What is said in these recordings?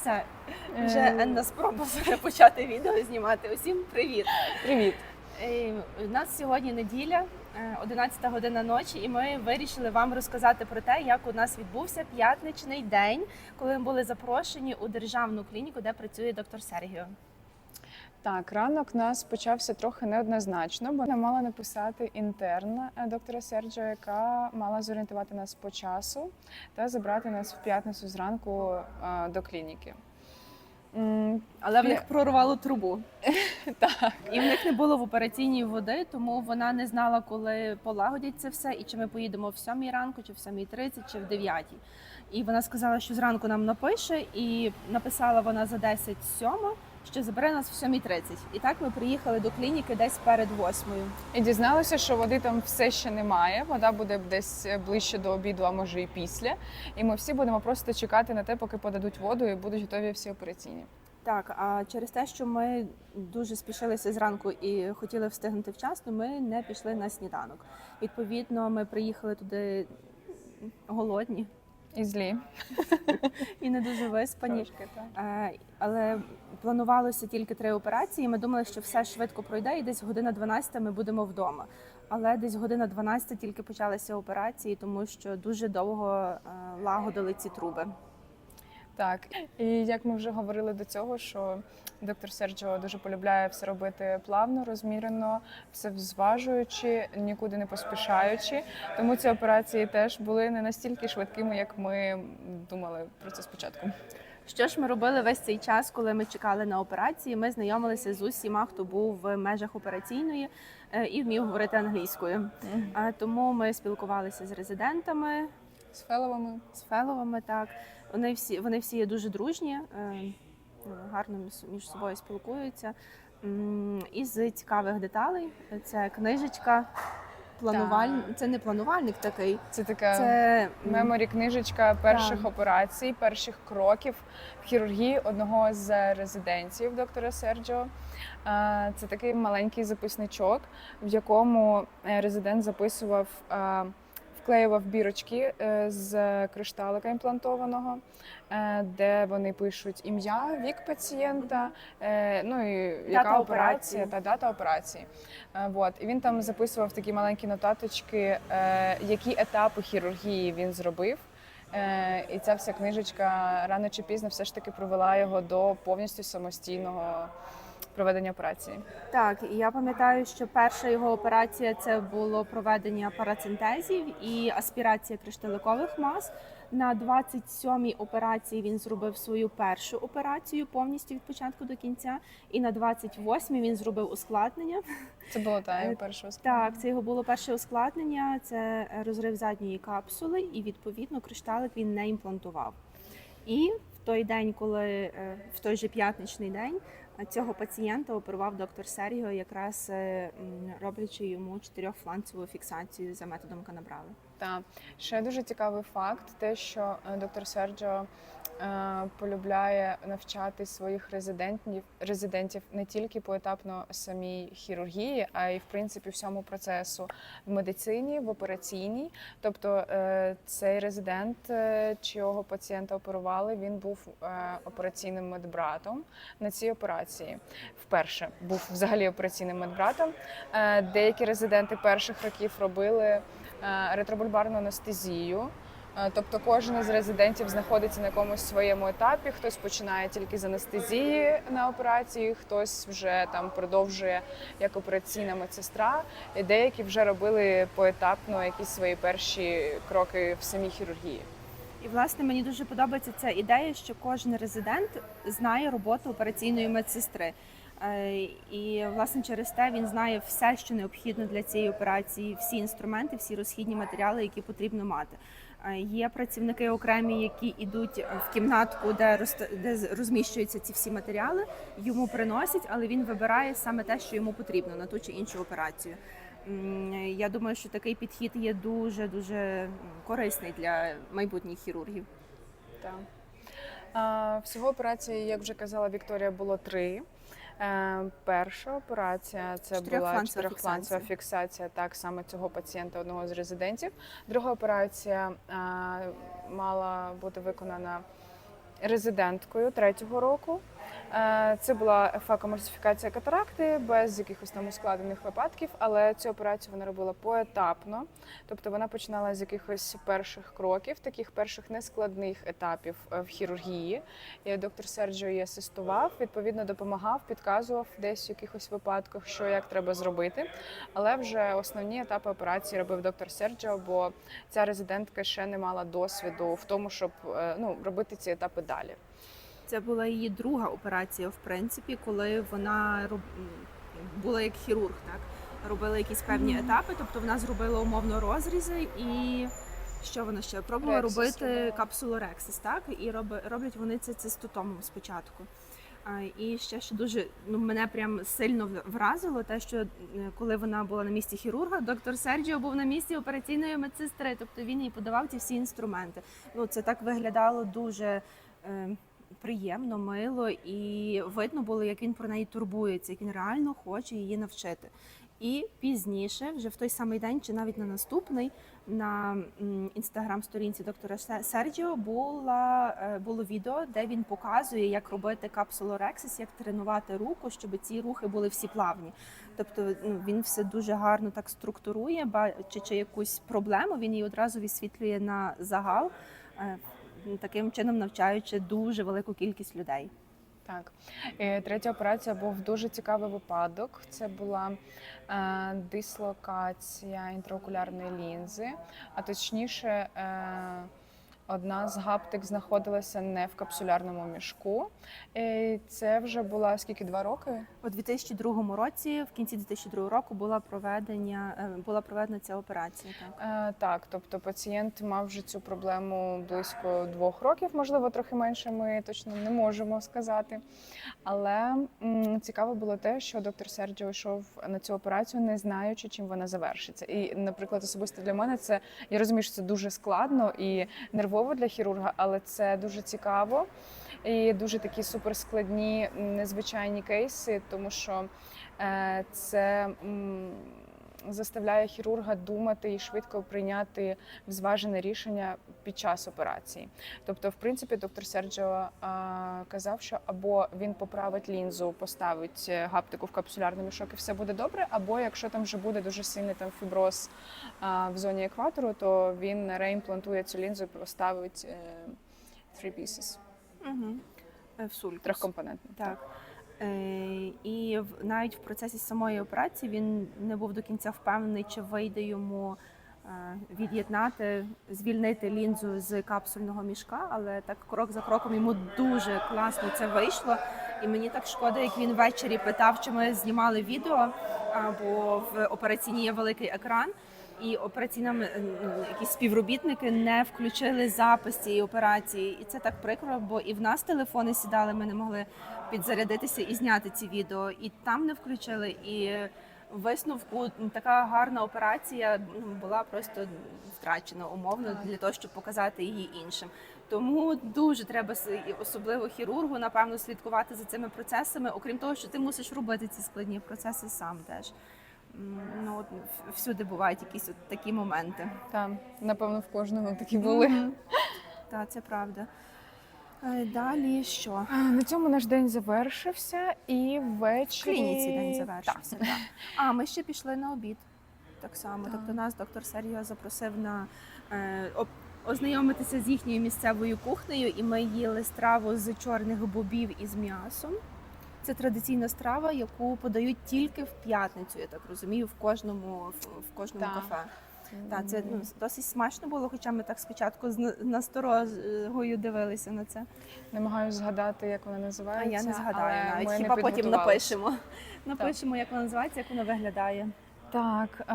все. Вже Е, Енна спробувала почати відео знімати. Усім привіт! Привіт. Е, У нас сьогодні неділя, е, 11 година ночі, і ми вирішили вам розказати про те, як у нас відбувся п'ятничний день, коли ми були запрошені у державну клініку, де працює доктор Сергіо. Так, ранок у нас почався трохи неоднозначно, бо нам мала написати інтерна е, доктора Серджо, яка мала зорієнтувати нас по часу та забрати нас в п'ятницю зранку е, до клініки. Але в них прорвало трубу. Так. І в них не було в операційній води, тому вона не знала, коли полагодять це все, і чи ми поїдемо в 7 ранку, чи в 7.30, чи в 9. І вона сказала, що зранку нам напише, і написала вона за 10 сьома, що забере нас в 7.30. І так ми приїхали до клініки десь перед 8. І дізналися, що води там все ще немає. Вода буде десь ближче до обіду, а може і після. І ми всі будемо просто чекати на те, поки подадуть воду і будуть готові всі операційні. Так, а через те, що ми дуже спішилися зранку і хотіли встигнути вчасно, ми не пішли на сніданок. Відповідно, ми приїхали туди голодні І злі. і не дуже виспані. Трошки, так. Е, Але планувалося тільки три операції. Ми думали, що все швидко пройде, і десь година 12 ми будемо вдома. Але десь година 12 тільки почалися операції, тому що дуже довго е, лагодили ці труби. Так, і як ми вже говорили до цього, що доктор Серджо дуже полюбляє все робити плавно, розмірено, все зважуючи, нікуди не поспішаючи. Тому ці операції теж були не настільки швидкими, як ми думали про це спочатку. Що ж ми робили весь цей час, коли ми чекали на операції? Ми знайомилися з усіма, хто був в межах операційної е, і вмів говорити англійською. А Тому ми спілкувалися з резидентами, З феловими. з феловами. Так вони всі вони всі є дуже дружні, е, ну, гарно між- собою спілкуються. Із цікавих деталей це книжечка. Плануваль... Це не планувальник такий, Це така це меморі книжечка перших Так. операцій, перших кроків в хірургії одного з резидентів доктора Серджо. Е, Це такий маленький записничок, в якому е, резидент записував, вклеював бірочки е, з кришталика імплантованого, е, де вони пишуть ім'я, вік пацієнта, е, ну і яка операції. операція та дата операції. Вот. І він там записував такі маленькі нотаточки, які етапи хірургії він зробив. Е, І ця вся книжечка рано чи пізно все ж таки привела його до повністю самостійного проведення операції. Так, і я пам'ятаю, що перша його операція це було проведення парацентезів і аспірація кришталикових мас. На 27-й операції він зробив свою першу операцію повністю від початку до кінця. І на 28-й він зробив ускладнення. Це було та Е, його перше Так, це його було перше ускладнення, це розрив задньої капсули, і відповідно кришталик він не імплантував. І в той день, коли е, в той же п'ятничний день е, цього пацієнта оперував доктор Сергіо, якраз е, роблячи йому чотирьохфланцеву фіксацію за методом Канабрави. Так. Ще дуже цікавий факт, те, що е, доктор Серджо полюбляє навчати своїх резидентів, резидентів не тільки поетапно самій хірургії, а й в принципі всьому процесу в медицині, в операційній. Тобто е, цей резидент, е, чого пацієнта оперували, він був е, операційним медбратом на цій операції. Вперше був взагалі операційним медбратом. Е, Деякі резиденти перших років робили е, ретробульбарну анестезію. Е, Тобто кожен із резидентів знаходиться на якомусь своєму етапі. Хтось починає тільки з анестезії на операції, хтось вже там продовжує як операційна медсестра. І деякі вже робили поетапно якісь свої перші кроки в самій хірургії. І власне мені дуже подобається ця ідея, що кожен резидент знає роботу операційної медсестри. Е, І власне через те він знає все, що необхідно для цієї операції, всі інструменти, всі розхідні матеріали, які потрібно мати. Є працівники окремі, які йдуть в кімнатку, де де розміщуються ці всі матеріали. Йому приносять, але він вибирає саме те, що йому потрібно на ту чи іншу операцію. Я думаю, що такий підхід є дуже дуже корисний для майбутніх хірургів. Так. Всього операції, як вже казала Вікторія, було три. Е, Перша операція це була Чотирьохфланцева чотирьохфланцева фіксація так саме цього пацієнта, одного з резидентів. Друга операція е, мала бути виконана резиденткою третього року. Е, Це була факоморсифікація катаракти без якихось там ускладнених випадків, але цю операцію вона робила поетапно. Тобто вона починала з якихось перших кроків, таких перших нескладних етапів е, в хірургії. І доктор Серджіо її асистував, відповідно допомагав, підказував десь в якихось випадках, що як треба зробити. Але вже основні етапи операції робив доктор Серджіо, бо ця резидентка ще не мала досвіду в тому, щоб е, ну, робити ці етапи далі. Це була її друга операція, в принципі, коли вона роб... була як хірург, так робила якісь певні етапи. Тобто вона зробила умовно розрізи і. Що вона ще пробувала Рексис робити капсулу Рексис, так і роблять вони це цистотомом спочатку. А, і ще що дуже ну мене прям сильно вразило, те, що е, коли вона була на місці хірурга, доктор Серджіо був на місці операційної медсестри. Тобто він їй подавав ці всі інструменти. Ну це так виглядало дуже. Е, приємно, мило, і видно було, як він про неї турбується, як він реально хоче її навчити. І пізніше, вже в той самий день, чи навіть на наступний, на інстаграм-сторінці доктора Се- Серджіо була, е, було відео, де він показує, як робити капсулу Рексис, як тренувати руку, щоб ці рухи були всі плавні. Тобто ну, він все дуже гарно так структурує, бачачи якусь проблему, він її одразу висвітлює на загал. Е, Таким чином навчаючи дуже велику кількість людей. Так, І третя операція був дуже цікавий випадок. Це була е, дислокація інтраокулярної лінзи, а точніше, е, одна з гаптик знаходилася не в капсулярному мішку. І це вже була скільки два роки? У 2002 році, в кінці 2002 року, була проведення е, була проведена ця операція. Так Е, так, тобто пацієнт мав вже цю проблему близько двох років, можливо, трохи менше. Ми точно не можемо сказати. Але м, цікаво було те, що доктор Серджіо йшов на цю операцію, не знаючи, чим вона завершиться. І, наприклад, особисто для мене це я розумію, що це дуже складно і нервово для хірурга, але це дуже цікаво. І дуже такі суперскладні, незвичайні кейси, тому що е, це заставляє хірурга думати і швидко прийняти зважене рішення під час операції. Тобто, в принципі, доктор Серджіо а, казав, що або він поправить лінзу, поставить е, гаптику в капсулярний мішок, і все буде добре, або якщо там вже буде дуже сильний там фіброз в зоні екватору, то він реімплантує цю лінзу і поставить three pieces, угу. в сулькус. трьохкомпонентний. Так. Е, І в- навіть в процесі самої операції він не був до кінця впевнений, чи вийде йому е, від'єднати, звільнити лінзу з капсульного мішка, але так крок за кроком йому дуже класно це вийшло. І мені так шкода, як він ввечері питав, чи ми знімали відео, бо в операційній є великий екран. І операційна ну, якісь співробітники не включили запис цієї операції, і це так прикро, бо і в нас телефони сідали, ми не могли підзарядитися і зняти ці відео, і там не включили. І висновку така гарна операція була просто втрачена умовно для того, щоб показати її іншим. Тому дуже треба особливо хірургу, напевно, слідкувати за цими процесами. Окрім того, що ти мусиш робити ці складні процеси сам теж. Ну от всюди бувають якісь от такі моменти. Там, напевно, в кожного такі були. Так, це правда. Е, Далі що? На цьому наш день завершився, і В ввечері клініці день завершився. Так. А ми ще пішли на обід. Так само. Так. Тобто нас доктор Серgio запросив на е, об- ознайомитися з їхньою місцевою кухнею, і ми їли страву з чорних бобів із м'ясом. Це традиційна страва, яку подають тільки в п'ятницю, я так розумію, в кожному в, кожному Так. кафе. Так, це ну, досить смачно було, хоча ми так спочатку з насторогою дивилися на це. намагаюся згадати, як вона називається. А я не згадаю але навіть. ми не Хіба потім напишемо. Напишемо, як вона називається, як вона виглядає. Так, е,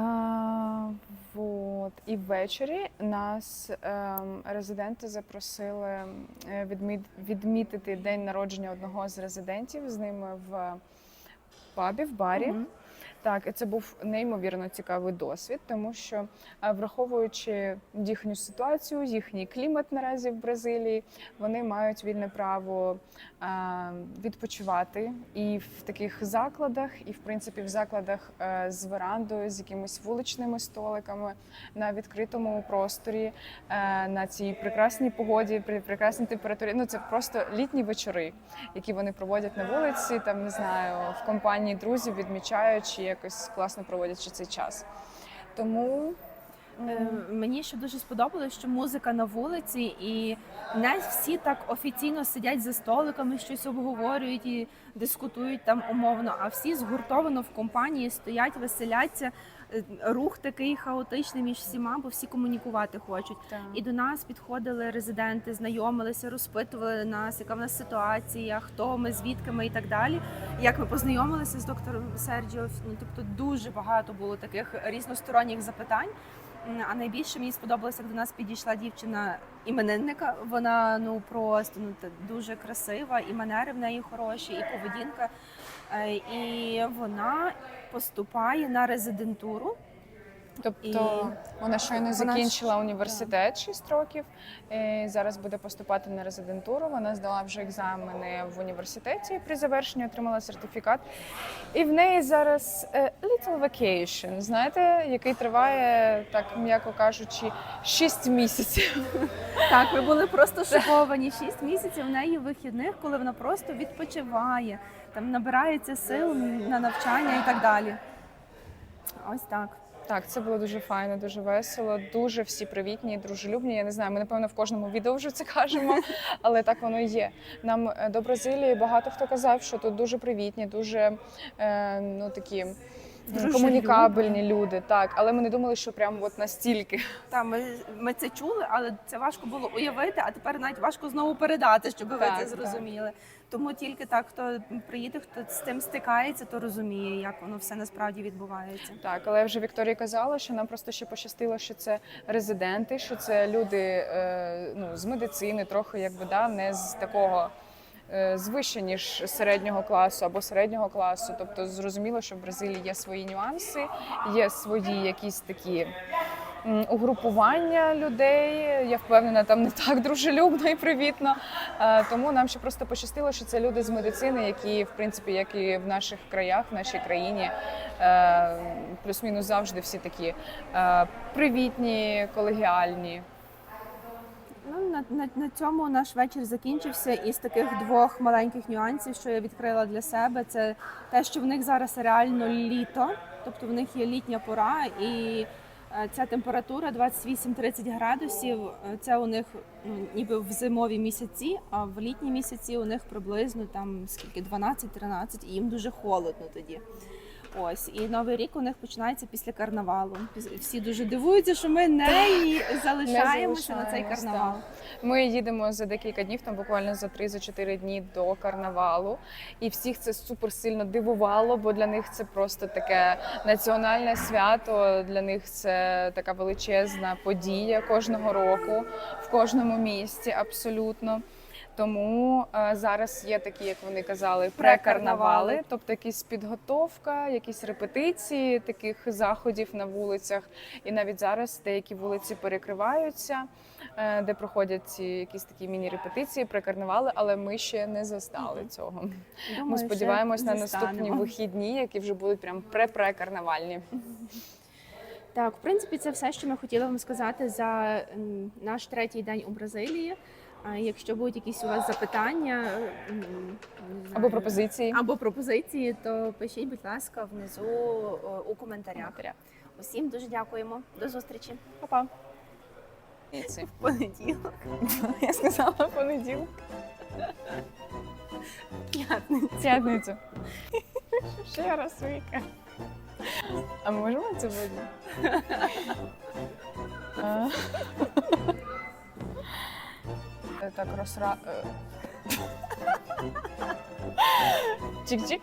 вот. і ввечері нас е, резиденти запросили відмі... відмітити день народження одного з резидентів з ними в пабі, в барі. Мгм. Так, і це був неймовірно цікавий досвід, тому що е, враховуючи їхню ситуацію, їхній клімат наразі в Бразилії, вони мають вільне право е, відпочивати і в таких закладах, і в принципі в закладах е, з верандою, з якимись вуличними столиками на відкритому просторі, на цій прекрасній погоді, при прекрасній температурі. Ну це просто літні вечори, які вони проводять на вулиці, там не знаю, в компанії друзів, відмічаючи якось класно проводячи цей час. Тому Мені ще дуже сподобалось, що музика на вулиці, і не всі так офіційно сидять за столиками, щось обговорюють і дискутують там умовно, а всі згуртовано в компанії стоять, веселяться. Е, Рух такий хаотичний між всіма, бо всі комунікувати хочуть. Так. І до нас підходили резиденти, знайомилися, розпитували нас, яка в нас ситуація, хто ми, звідки ми і так далі. Як ми познайомилися з доктором Серджіо, ну тобто дуже багато було таких різносторонніх запитань. А найбільше мені сподобалося, як до нас підійшла дівчина іменинника. Вона ну просто ну дуже красива, і манери в неї хороші, і поведінка. Е, І вона поступає на резидентуру. Тобто І вона щойно закінчила ж- університет 6 років. І зараз буде поступати на резидентуру. Вона здала вже екзамени в університеті. При завершенні отримала сертифікат. І в неї зараз е, little vacation, знаєте, який триває, так м'яко кажучи, 6 місяців. Так, ми були просто шоковані. Шість місяців в неї вихідних, коли вона просто відпочиває, там набирається сил на навчання і так далі. Ось так. Так, це було дуже файно, дуже весело, дуже всі привітні, дружелюбні. Я не знаю, ми напевно в кожному відео вже це кажемо, але так воно і є. Нам е, до Бразилії багато хто казав, що тут дуже привітні, дуже е, ну такі. Дружелюбні. Комунікабельні люди, так, але ми не думали, що прям от настільки. Та ми, ми це чули, але це важко було уявити, а тепер навіть важко знову передати, щоб ви Так, це зрозуміли. Тому тільки так, хто приїде, хто з цим стикається, то розуміє, як воно все насправді відбувається. Так, але вже Вікторії казала, що нам просто ще пощастило, що це резиденти, що це люди е, ну, з медицини, трохи якби да, не з такого. Е, З вище ніж середнього класу або середнього класу, тобто зрозуміло, що в Бразилії є свої нюанси, є свої якісь такі угрупування людей. Я впевнена, там не так дружелюбно і привітно. Е, Тому нам ще просто пощастило, що це люди з медицини, які, в принципі, як і в наших краях, в нашій країні, е, плюс-мінус завжди всі такі привітні, колегіальні. Ну на, на, на цьому наш вечір закінчився. Із таких двох маленьких нюансів, що я відкрила для себе, це те, що в них зараз реально літо, тобто в них є літня пора, і е, ця температура 28-30 градусів. е, Це у них ну, ніби в зимові місяці, а в літні місяці у них приблизно там скільки 12-13, і їм дуже холодно тоді. Ось і новий рік у них починається після карнавалу. Всі дуже дивуються, що ми не залишаємося на цей карнавал. Ми їдемо за декілька днів, там буквально за 3-4 дні до карнавалу. І всіх це супер сильно дивувало, бо для них це просто таке національне свято. Для них це така величезна подія кожного року в кожному місті, абсолютно. Тому е, зараз є такі, як вони казали, Прекарнавали. тобто якісь підготовка, якісь репетиції таких заходів на вулицях. І навіть зараз деякі вулиці перекриваються, е, де проходять ці якісь такі міні-репетиції, прекарнавали, але ми ще не застали цього. Думаю, Ми сподіваємось на наступні вихідні, які вже будуть прям пре-прекарнавальні. Так, в принципі, це все, що ми хотіли вам сказати за наш третій день у Бразилії. Якщо будуть якісь у вас запитання Або пропозиції. або пропозиції, то пишіть, будь ласка, внизу у коментарях. Усім дуже дякуємо. До зустрічі Па-па. В понеділок. Я сказала понеділок. П'ятницю. П'ятницю. Ще раз Віка. А можемо це буде? А. Е, Так розра... е. Чик-чик.